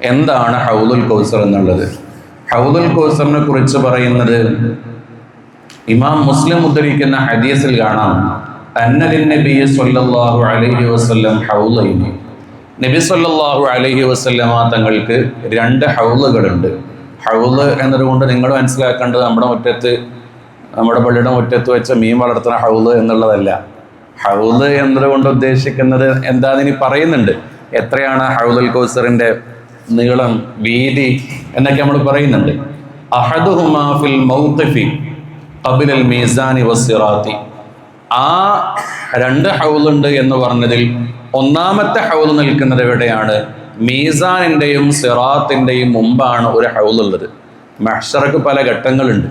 എന്താണ് ഹൗദുൽ കൗസർ എന്നുള്ളത്? ഹൗദുൽ കൗസറിനെ കുറിച്ച് പറയുന്നത് ഇമാം മുസ്ലിം ഉദ്ധരിക്കുന്ന ഹദീസിൽ കാണാം. അന്നലിൻ നബി സല്ലല്ലാഹു അലൈഹി വസല്ലം ഹൗലൈനി. നബി സല്ലല്ലാഹു അലൈഹി വസല്ലമ തങ്ങൾക്ക് രണ്ട് ഹൗലുകളുണ്ട്. ഹൗൽ എന്നതുകൊണ്ട് നിങ്ങൾ മനസ്സിലാക്കേണ്ടത് നമ്മുടെ മുറ്റത്ത് നമ്മുടെ പള്ളിയുടെ മുറ്റത്ത് വെച്ച മീൻ വളർത്തുന്ന ഹൗൽ എന്നുള്ളതല്ല. ഹൗൽ എന്നതുകൊണ്ട് ഉദ്ദേശിക്കുന്നത് എന്താണെന്ന് ഇനി പറയുന്നുണ്ട്. എത്രയാണ് ഹൗദുൽ കൗസറിന്റെ നീളം വീതി എന്നൊക്കെ നമ്മൾ പറയുന്നുണ്ട്. അഹദുഹുമാഫിൽ കബിലൽ ഖബിലൽ മീസാനി വസിറാത്തി ആ രണ്ട് ഹൗലുണ്ട് എന്ന് പറഞ്ഞതിൽ ഒന്നാമത്തെ ഹൗൽ നിൽക്കുന്നത് എവിടെയാണ്? മീസാനിന്റെയും സിറാത്തിന്റെയും മുമ്പാണ് ഒരു ഹൗലുള്ളത് മഹ്ഷറക്ക് പല ഘട്ടങ്ങളുണ്ട്.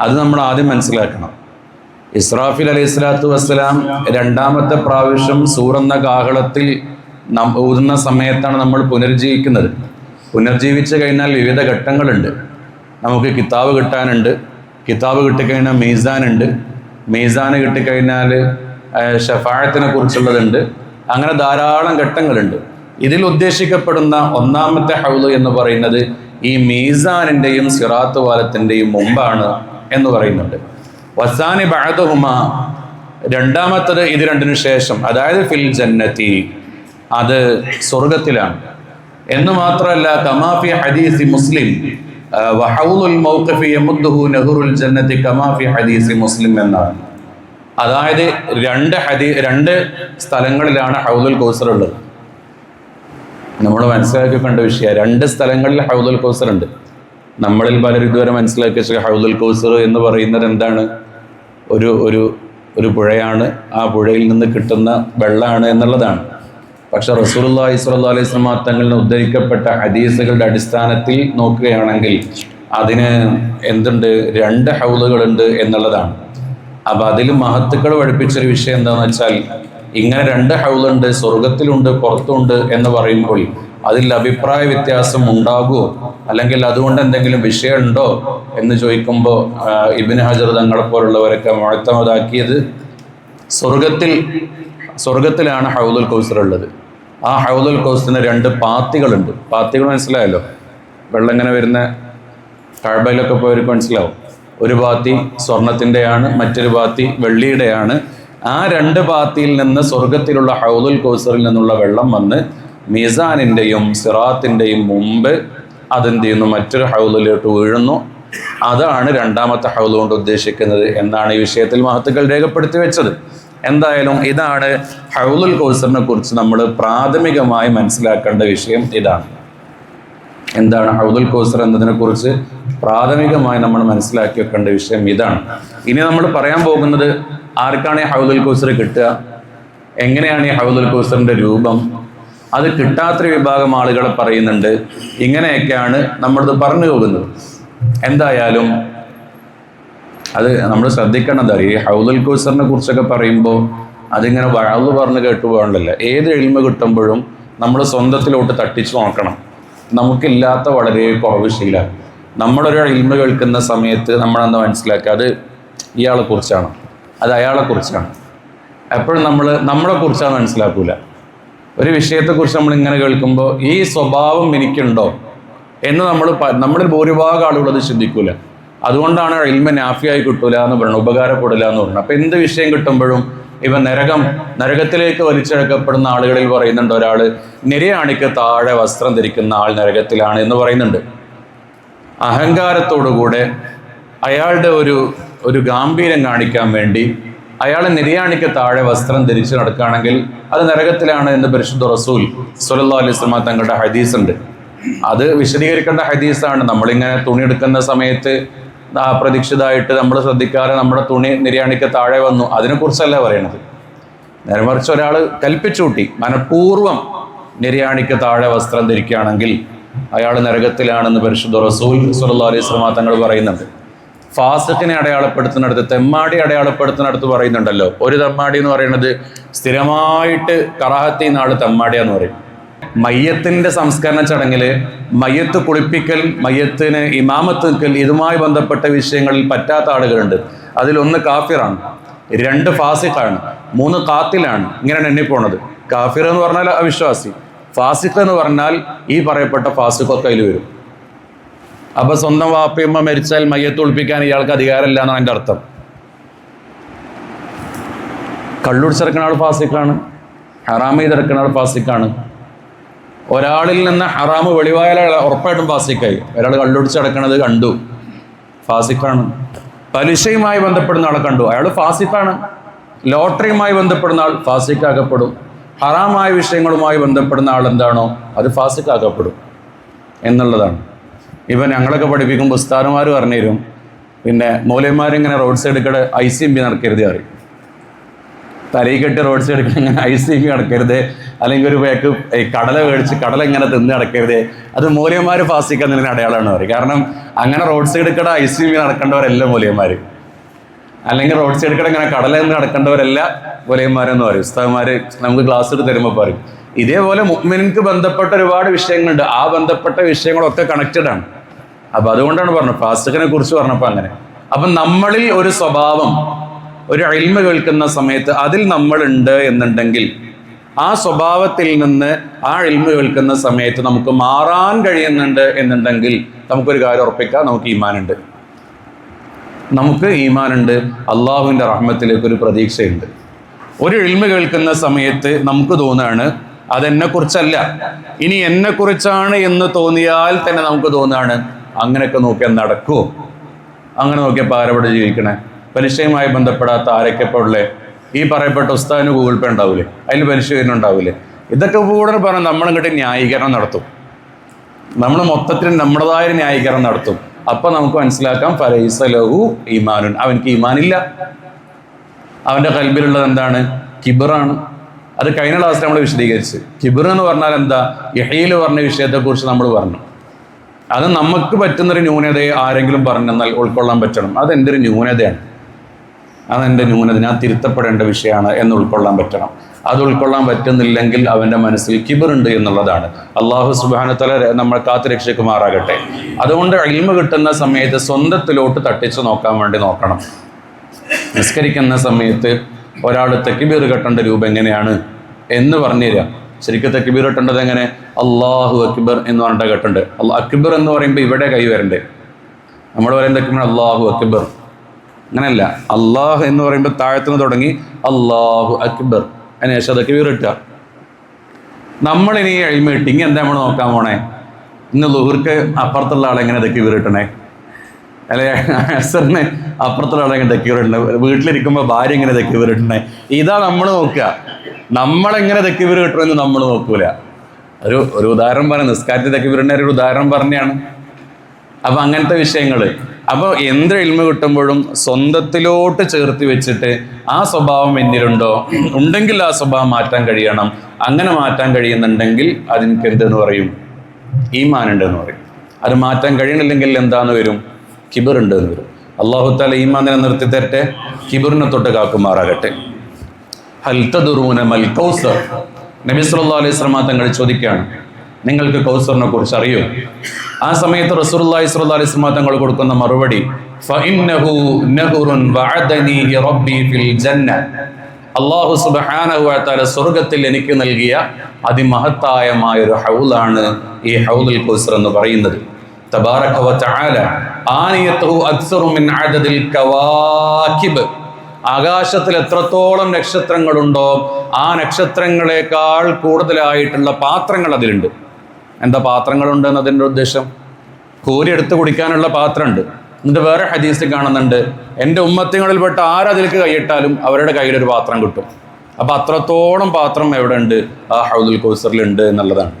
അത് നമ്മൾ ആദ്യം മനസ്സിലാക്കണം. ഇസ്രാഫിൽ അലൈഹി സ്വലാത്തു വസ്സലാം രണ്ടാമത്തെ പ്രാവശ്യം സൂറന്ന കാഹളത്തിൽ ഊതുന്ന സമയത്താണ് നമ്മൾ പുനർജീവിക്കുന്നത് പുനർജീവിച്ച് കഴിഞ്ഞാൽ വിവിധ ഘട്ടങ്ങളുണ്ട്. നമുക്ക് കിതാബ് കിട്ടാനുണ്ട്. കിതാബ് കിട്ടിക്കഴിഞ്ഞാൽ മീസാൻ ഉണ്ട് മീസാന് കിട്ടിക്കഴിഞ്ഞാൽ ഷഫാഴത്തിനെ കുറിച്ചുള്ളതുണ്ട്. അങ്ങനെ ധാരാളം ഘട്ടങ്ങളുണ്ട്. ഇതിൽ ഉദ്ദേശിക്കപ്പെടുന്ന ഒന്നാമത്തെ ഹൗൽ എന്ന് പറയുന്നത് ഈ മീസാനിന്റെയും സിറാത്ത് വാലത്തിന്റെയും മുമ്പാണ് എന്ന് പറയുന്നുണ്ട്. വസാനി ബഹദുഹുമ രണ്ടാമത്തത് ഇത് രണ്ടിനു ശേഷം. അതായത് ഫിൽ ജന്നത്തി. അത് സ്വർഗത്തിലാണ് എന്ന് മാത്രമല്ല കമാഫി ഹദീസി മുസ്ലിം യമുദ്ദുഹു ജന്നത്തി കമാഫി ഹദീസി മുസ്ലിം എന്നാണ്. അതായത് രണ്ട് ഹദീ രണ്ട് സ്ഥലങ്ങളിലാണ് ഹൗദുൽ കൗസർ ഉള്ളത്. നമ്മൾ മനസ്സിലാക്കി കണ്ട വിഷയം രണ്ട് സ്ഥലങ്ങളിൽ ഹൗദുൽ കൗസർ ഉണ്ട്. നമ്മളിൽ പലരും ഇതുവരെ മനസ്സിലാക്കി വെച്ച ഹൗദുൽ കൗസർ എന്ന് പറയുന്നത് എന്താണ്? ഒരു ഒരു ഒരു പുഴയാണ്. ആ പുഴയിൽ നിന്ന് കിട്ടുന്ന വെള്ളമാണ് എന്നുള്ളതാണ്. പക്ഷെ റസൂലുള്ളാഹി സ്വല്ലല്ലാഹു അലൈഹി വസല്ലം തങ്ങളിൽ ഉദ്ധരിക്കപ്പെട്ട ഹദീസുകളുടെ അടിസ്ഥാനത്തിൽ നോക്കുകയാണെങ്കിൽ അതിന് എന്തുണ്ട്? രണ്ട് ഹൗലുകളുണ്ട് എന്നുള്ളതാണ്. അപ്പൊ അതിൽ മഹത്തുക്കൾ പഠിപ്പിച്ചൊരു വിഷയം എന്താണെന്ന് വെച്ചാൽ ഇങ്ങനെ രണ്ട് ഹൗലുണ്ട് സ്വർഗത്തിലുണ്ട് പുറത്തുണ്ട് എന്ന് പറയുമ്പോൾ അതിൽ അഭിപ്രായ വ്യത്യാസം ഉണ്ടാകുമോ അല്ലെങ്കിൽ അതുകൊണ്ട് എന്തെങ്കിലും വിഷയമുണ്ടോ എന്ന് ചോദിക്കുമ്പോൾ ഇബിൻ ഹജർ തങ്ങളെ പോലുള്ളവരൊക്കെ മുഴത്തമതാക്കിയത് സ്വർഗത്തിൽ സ്വർഗത്തിലാണ് ഹൗദുൽ കൗസർ ഉള്ളത് ആ ഹൗദുൽ കൗസറിന് രണ്ട് പാത്തികളുണ്ട്. പാത്തികൾ മനസ്സിലായല്ലോ? വെള്ളം ഇങ്ങനെ വരുന്ന കഴബയിലൊക്കെ പോയവർക്ക് മനസ്സിലാവും. ഒരു പാത്തി സ്വർണത്തിന്റെയാണ് മറ്റൊരു പാത്തി വെള്ളിയുടെയാണ്. ആ രണ്ട് പാത്തിയിൽ നിന്ന് സ്വർഗത്തിലുള്ള ഹൗദുൽ കൗസറിൽ നിന്നുള്ള വെള്ളം വന്ന് മിസാനിന്റെയും സിറാത്തിന്റെയും മുമ്പ് അതെന്ത് ചെയ്യുന്നു മറ്റൊരു ഹൗദിലോട്ട് വീഴുന്നു. അതാണ് രണ്ടാമത്തെ ഹൗദ് കൊണ്ട് ഉദ്ദേശിക്കുന്നത് എന്നാണ് ഈ വിഷയത്തിൽ മഹത്തുക്കൾ രേഖപ്പെടുത്തി വെച്ചത്. എന്തായാലും ഇതാണ് ഹൗലുൽ കൗസറിനെ കുറിച്ച് നമ്മൾ പ്രാഥമികമായി മനസ്സിലാക്കേണ്ട വിഷയം ഇതാണ്. എന്താണ് ഹൗദുൽ കൗസർ എന്നതിനെ കുറിച്ച് പ്രാഥമികമായി നമ്മൾ മനസ്സിലാക്കി വെക്കേണ്ട വിഷയം ഇതാണ്. ഇനി നമ്മൾ പറയാൻ പോകുന്നത് ആർക്കാണ് ഈ ഹൗദുൽ കൗസർ കിട്ടുക? എങ്ങനെയാണ് ഈ ഹൗദുൽ കോസറിന്റെ രൂപം? അത് കിട്ടാത്ത വിഭാഗം ആളുകൾ പറയുന്നുണ്ട്. ഇങ്ങനെയൊക്കെയാണ് നമ്മളിത് പറഞ്ഞു പോകുന്നത്. എന്തായാലും അത് നമ്മൾ ശ്രദ്ധിക്കേണ്ടത് ഈ ഹൗദുൽ കൗസറിനെ കുറിച്ചൊക്കെ പറയുമ്പോൾ അതിങ്ങനെ വഴവ് പറഞ്ഞ് കേട്ടു പോകണ്ടല്ല. ഏത് എളിമ കിട്ടുമ്പോഴും നമ്മൾ സ്വന്തത്തിലോട്ട് തട്ടിച്ചു നോക്കണം. നമുക്കില്ലാത്ത വളരെ കുറവ് നമ്മുടെ നമ്മളൊരു എളിമ കേൾക്കുന്ന സമയത്ത് നമ്മളെന്താ മനസ്സിലാക്കുക? അത് ഇയാളെ കുറിച്ചാണ്. അത് അയാളെ കുറിച്ചാണ്. എപ്പോഴും നമ്മൾ നമ്മളെ കുറിച്ചാണ് മനസ്സിലാക്കൂല. ഒരു വിഷയത്തെക്കുറിച്ച് നമ്മൾ ഇങ്ങനെ കേൾക്കുമ്പോൾ ഈ സ്വഭാവം എനിക്കുണ്ടോ എന്ന് നമ്മൾ നമ്മളിൽ ഭൂരിഭാഗം ആളുകളത് ചിന്തിക്കൂല. അതുകൊണ്ടാണ് ഇൽമ നാഫിയായി കിട്ടൂല എന്ന് പറയുന്നത് ഉപകാരപ്പെടില്ല എന്ന് പറയുന്നത്. അപ്പൊ എന്ത് വിഷയം കിട്ടുമ്പോഴും ഇവ നരകം നരകത്തിലേക്ക് വലിച്ചെടുക്കപ്പെടുന്ന ആളുകളിൽ പറയുന്നുണ്ട് ഒരാൾ നിരയാണിക്ക് താഴെ വസ്ത്രം ധരിക്കുന്ന ആൾ നരകത്തിലാണ് എന്ന് പറയുന്നുണ്ട്. അഹങ്കാരത്തോടുകൂടെ അയാളുടെ ഒരു ഒരു ഗാംഭീര്യം കാണിക്കാൻ വേണ്ടി അയാൾ നിര്യാണിക്ക് താഴെ വസ്ത്രം ധരിച്ച് നടക്കുകയാണെങ്കിൽ അത് നരകത്തിലാണ് എന്ന് പരിശുദ്ധ റസൂൽ സുലല്ലാ അലൈഹി സ്വലമ തങ്ങളുടെ ഹദീസ് ഉണ്ട് അത് വിശദീകരിക്കേണ്ട ഹദീസാണ്. നമ്മളിങ്ങനെ തുണി എടുക്കുന്ന സമയത്ത് അപ്രതീക്ഷിതമായിട്ട് നമ്മൾ ശ്രദ്ധിക്കാതെ നമ്മുടെ തുണി നിര്യാണിക്ക് താഴെ വന്നു. അതിനെക്കുറിച്ചല്ല പറയണത്? നേരെ മറിച്ച് ഒരാൾ കൽപ്പിച്ചൂട്ടി മനഃപൂർവം നിര്യാണിക്ക് താഴെ വസ്ത്രം ധരിക്കുകയാണെങ്കിൽ അയാൾ നരകത്തിലാണെന്ന് പരിശുദ്ധ റസൂൽ സുല്ലാ അലൈഹി സ്വലാ തങ്ങൾ പറയുന്നുണ്ട്. ഫാസിഖിനെ അടയാളപ്പെടുത്തുന്നിടത്ത് തെമ്മാടി അടയാളപ്പെടുത്തുന്നിടത്ത് പറയുന്നുണ്ടല്ലോ. ഒരു തെമ്മാടി എന്ന് പറയുന്നത് സ്ഥിരമായിട്ട് കറാഹത്തി നാട് തെമ്മാടിയാന്ന് പറയും. മയ്യത്തിന്റെ സംസ്കരണ ചടങ്ങിൽ മയ്യത്ത് കുളിപ്പിക്കൽ മയ്യത്തിന് ഇമാമത്ത് നിൽക്കൽ ഇതുമായി ബന്ധപ്പെട്ട വിഷയങ്ങളിൽ പറ്റാത്ത ആളുകളുണ്ട്. അതിലൊന്ന് കാഫിറാണ്. രണ്ട് ഫാസിഖാണ്. മൂന്ന് കാത്തിലാണ് ഇങ്ങനെയാണ് എണ്ണിപ്പോണത്. കാഫിർ എന്ന് പറഞ്ഞാൽ അവിശ്വാസി. ഫാസിഖ് എന്ന് പറഞ്ഞാൽ ഈ പറയപ്പെട്ട ഫാസിഖൊക്കെ അതിൽ വരും. അപ്പൊ സ്വന്തം വാപ്പയമ്മ മരിച്ചാൽ മയ്യത്ത് ഒളിപ്പിക്കാൻ ഇയാൾക്ക് അധികാരമില്ല എന്നാണ് എന്റെ അർത്ഥം. കള്ളുടിച്ചിറക്കുന്ന ആൾ ഫാസിക്കാണ് ഹറാമി ആൾ ഫാസിഖാണ്. ഒരാളിൽ നിന്ന് ഹറാമ് വെളിവായാൽ ഉറപ്പായിട്ടും ഫാസിക്കായി. ഒരാൾ കള്ളുടിച്ചടക്കണത് കണ്ടു. ഫാസിഖാണ് പലിശയുമായി ബന്ധപ്പെടുന്ന ആളെ കണ്ടു. അയാൾ ഫാസിഫാണ് ലോട്ടറിയുമായി ബന്ധപ്പെടുന്ന ആൾ ഫാസിക്കാക്കപ്പെടും. ഹറാമായ വിഷയങ്ങളുമായി ബന്ധപ്പെടുന്ന ആൾ എന്താണോ അത് ഫാസിക്കാക്കപ്പെടും എന്നുള്ളതാണ്. ഇപ്പം ഞങ്ങളൊക്കെ പഠിപ്പിക്കുമ്പോൾ ഉസ്താദുമാർ പറഞ്ഞു തരും. പിന്നെ മൂലയന്മാരിങ്ങനെ റോഡ് സൈഡ് കട ഐ സി എം ബി നടക്കരുത് പറയും. തലയിൽ കെട്ടി റോഡ് സൈഡ് ഇങ്ങനെ ഐ സി എം ബി നടക്കരുത്. അല്ലെങ്കിൽ ഒരു പേക്ക് ഈ കടല മേടിച്ച് കടല ഇങ്ങനെ തിന്ന് നടക്കരുത്. അത് മൂലന്മാർ ഫാസിക്കുന്നതിന് അടയാളമാണ് പറയും കാരണം അങ്ങനെ റോഡ് സൈഡ് കട ഐ സി നടക്കേണ്ടവരെല്ലാം മൂലന്മാർ അല്ലെങ്കിൽ റോഡ് സൈഡ് കട ഇങ്ങനെ കടല നിന്ന് നടക്കേണ്ടവരല്ല മൂലയന്മാരെന്ന് പറയും. ഉസ്താദ്മാർ നമുക്ക് ക്ലാസ് എടുത്ത് തരുമ്പോൾ പറയും. ഇതേപോലെ മുഅ്മിനിക്ക് ബന്ധപ്പെട്ട ഒരുപാട് വിഷയങ്ങളുണ്ട്. ആ ബന്ധപ്പെട്ട വിഷയങ്ങളൊക്കെ കണക്റ്റഡ് ആണ്. അപ്പൊ അതുകൊണ്ടാണ് പറഞ്ഞത്. ഫാസ്റ്റിനെ കുറിച്ച് പറഞ്ഞപ്പോൾ അങ്ങനെ. അപ്പം നമ്മളിൽ ഒരു സ്വഭാവം ഒരു അയിൽമ കേൾക്കുന്ന സമയത്ത് അതിൽ നമ്മളുണ്ട് എന്നുണ്ടെങ്കിൽ ആ സ്വഭാവത്തിൽ നിന്ന് ആ ഇൽമ കേൾക്കുന്ന സമയത്ത് നമുക്ക് മാറാൻ കഴിയുന്നുണ്ട് എന്നുണ്ടെങ്കിൽ നമുക്കൊരു കാര്യം ഉറപ്പിക്കാം. നമുക്ക് ഈമാനുണ്ട്. നമുക്ക് ഈമാനുണ്ട്. അള്ളാഹുവിന്റെ റഹ്മത്തിലേക്ക് ഒരു പ്രതീക്ഷയുണ്ട്. ഒരു ഇൽമ കേൾക്കുന്ന സമയത്ത് നമുക്ക് തോന്നുകയാണ് അതെന്നെ കുറിച്ചല്ല ഇനി എന്നെ കുറിച്ചാണ് എന്ന് തോന്നിയാൽ തന്നെ നമുക്ക് തോന്നുകയാണ് അങ്ങനെയൊക്കെ നോക്കിയാൽ നടക്കുമോ അങ്ങനെ നോക്കിയപ്പോൾ ആരവിടെ ജീവിക്കണേ? പരിശയമായി ബന്ധപ്പെടാത്ത ആരൊക്കെ ഇപ്പോൾ ഈ പറയപ്പെട്ട ഉസ്താദിന് ഗൂഗിൾ പേ ഉണ്ടാവില്ലേ അതിൽ പലിശ വരുന്നുണ്ടാവില്ലേ ഇതൊക്കെ കൂടെ പറഞ്ഞാൽ നമ്മളിങ്ങോട്ട് ന്യായീകരണം നടത്തും. നമ്മൾ മൊത്തത്തിൽ നമ്മുടേതായ ന്യായീകരണം നടത്തും. അപ്പൊ നമുക്ക് മനസ്സിലാക്കാം ഫലൈസ ലഹു ഈമാനുൻ. അവൻക്ക് ഈമാനില്ല. അവന്റെ കൽബിലുള്ളത് എന്താണ്? കിബിറാണ്. അത് കഴിഞ്ഞ ക്ലാസ്സിൽ നമ്മൾ വിശദീകരിച്ച്. കിബിർ എന്ന് പറഞ്ഞാൽ എന്താ? യഹയിൽ പറഞ്ഞ വിഷയത്തെക്കുറിച്ച് നമ്മൾ പറഞ്ഞു. അത് നമുക്ക് പറ്റുന്നൊരു ന്യൂനതയെ ആരെങ്കിലും പറഞ്ഞെന്നാൽ ഉൾക്കൊള്ളാൻ പറ്റണം. അതെന്റെ ഒരു ന്യൂനതയാണ്? അതെന്റെ ന്യൂനത ഞാൻ തിരുത്തപ്പെടേണ്ട വിഷയമാണ് എന്ന് ഉൾക്കൊള്ളാൻ പറ്റണം. അത് ഉൾക്കൊള്ളാൻ പറ്റുന്നില്ലെങ്കിൽ അവന്റെ മനസ്സിൽ കിബറുണ്ട് എന്നുള്ളതാണ്. അള്ളാഹു സുബാനത്തല നമ്മൾ കാത്തു രക്ഷിക്കുമാറാകട്ടെ. അതുകൊണ്ട് അഴിമ കിട്ടുന്ന സമയത്ത് സ്വന്തത്തിലോട്ട് തട്ടിച്ചു നോക്കാൻ വേണ്ടി നോക്കണം. നിസ്കരിക്കുന്ന സമയത്ത് ഒരാൾ തെക്കിബീർ കെട്ടേണ്ട രൂപം എങ്ങനെയാണ് എന്ന് പറഞ്ഞുതരാം ശരിക്കും തെക്കിബീർ കെട്ടേണ്ടത് എങ്ങനെ? അള്ളാഹു അക്ബർ എന്ന് പറഞ്ഞിട്ട് കെട്ടുണ്ട് അക്ബർ എന്ന് പറയുമ്പോൾ ഇവിടെ കൈ വരണ്ടേ? നമ്മൾ പറയുന്ന അള്ളാഹു അക്ബർ. അങ്ങനെയല്ല. അള്ളാഹ് എന്ന് പറയുമ്പോൾ താഴത്തുനിന്ന് തുടങ്ങി അള്ളാഹു അക്ബർ. അതിനുശേഷം അതൊക്കെ വീറിട്ടുക നമ്മളിനി എഴുമ ഇനി എന്താ നമ്മൾ നോക്കാൻ പോണേ? ഇന്ന് ലുഹുർക്ക് അപ്പുറത്തുള്ള ആളെങ്ങനെ ഇതൊക്കെ വീറിട്ടണേ? അല്ലെ? അസറിന് അപ്പുറത്തുള്ള ആളെങ്ങനെ തെക്കിവരുണ്ട് വീട്ടിലിരിക്കുമ്പോൾ ഭാര്യ എങ്ങനെ വീറിട്ടണേ? ഇതാ നമ്മൾ നോക്കുക നമ്മളെങ്ങനെ ഇതൊക്കെ കിട്ടണമെന്ന് നമ്മൾ നോക്കൂല. ഒരു ഒരു ഉദാഹരണം പറഞ്ഞ നിസ്കാരത്തിൽ ഇതൊക്കെ തെക്കിവരുണ്ട ഒരു ഉദാഹരണം പറഞ്ഞാണ്. അപ്പം അങ്ങനത്തെ വിഷയങ്ങൾ അപ്പോൾ എന്ത് എൽമ കിട്ടുമ്പോഴും സ്വന്തത്തിലോട്ട് ചേർത്ത് വെച്ചിട്ട് ആ സ്വഭാവം എന്നിലുണ്ടോ? ഉണ്ടെങ്കിൽ ആ സ്വഭാവം മാറ്റാൻ കഴിയണം. അങ്ങനെ മാറ്റാൻ കഴിയുന്നുണ്ടെങ്കിൽ അതിനക്ക് എന്തെന്ന് പറയും? ഈമാനുണ്ട് എന്ന് പറയും. അത് മാറ്റാൻ കഴിയണില്ലെങ്കിൽ എന്താന്ന് വരും? കിബിർ ഉണ്ട് എന്ന് വരും. അള്ളാഹു താല ഈമാനെ നിർത്തി തരട്ടെ? കിബിറിനെ തൊട്ട് കാക്കുമാറാകട്ടെ. ഹൽത്തദുറൂന മൽ കൗസർ. നബി അലൈഹി വസല്ലം തങ്ങൾ ചോദിക്കുകയാണ്. നിങ്ങൾക്ക് കൗസറിനെ കുറിച്ച് അറിയോ ആ സമയത്ത് റസൂലുള്ളാഹി സ്വല്ലല്ലാഹു അലൈഹി തങ്ങൾ കൊടുക്കുന്ന മറുപടി അള്ളാഹു സുബ്ഹാനഹു സ്വർഗത്തിൽ എനിക്ക് നൽകിയ അതിമഹത്തായമായ ഒരു ഹൗലാണ് ഈ ഹൗദുൽ കുസർ എന്ന് പറയുന്നത്. ആകാശത്തിൽ എത്രത്തോളം നക്ഷത്രങ്ങളുണ്ടോ ആ നക്ഷത്രങ്ങളെക്കാൾ കൂടുതലായിട്ടുള്ള പാത്രങ്ങൾ അതിലുണ്ട്. എന്താ പാത്രങ്ങളുണ്ട് എന്നതിന്റെ ഉദ്ദേശം? കോരി എടുത്ത് കുടിക്കാനുള്ള പാത്രമുണ്ട്. എന്നിട്ട് വേറെ ഹദീസ് കാണുന്നുണ്ട് എന്റെ ഉമ്മത്തിങ്ങളിൽപ്പെട്ട ആരതിലേക്ക് കൈയിട്ടാലും അവരുടെ കയ്യിലൊരു പാത്രം കിട്ടും. അപ്പം അത്രത്തോളം പാത്രം എവിടെ ഉണ്ട് ആ ഹൗദുൽ കൗസറിലുണ്ട് എന്നുള്ളതാണ്.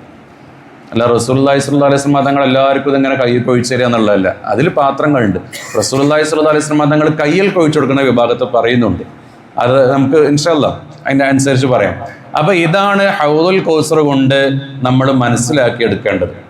അല്ല റസൂല്ലായി സ്വല്ലാ അലൈഹി സ്വലാ തങ്ങൾ എല്ലാവർക്കും ഇതിങ്ങനെ കയ്യിൽ കൊഴിച്ചു തരിക എന്നുള്ളതല്ല. അതിൽ പാത്രങ്ങളുണ്ട്. റസൂല്ലായി സ്വല്ലാ അലൈഹി സ്വലാ തങ്ങൾ കയ്യിൽ കൊഴിച്ചു കൊടുക്കുന്ന വിഭാഗത്തെ പറയുന്നുണ്ട്. അത് നമുക്ക് ഇൻഷല്ല അതിന്റെ അനുസരിച്ച് പറയാം. അപ്പൊ ഇതാണ് ഹൗദുൽ കൗസർ കൊണ്ട് നമ്മൾ മനസ്സിലാക്കി എടുക്കേണ്ടത്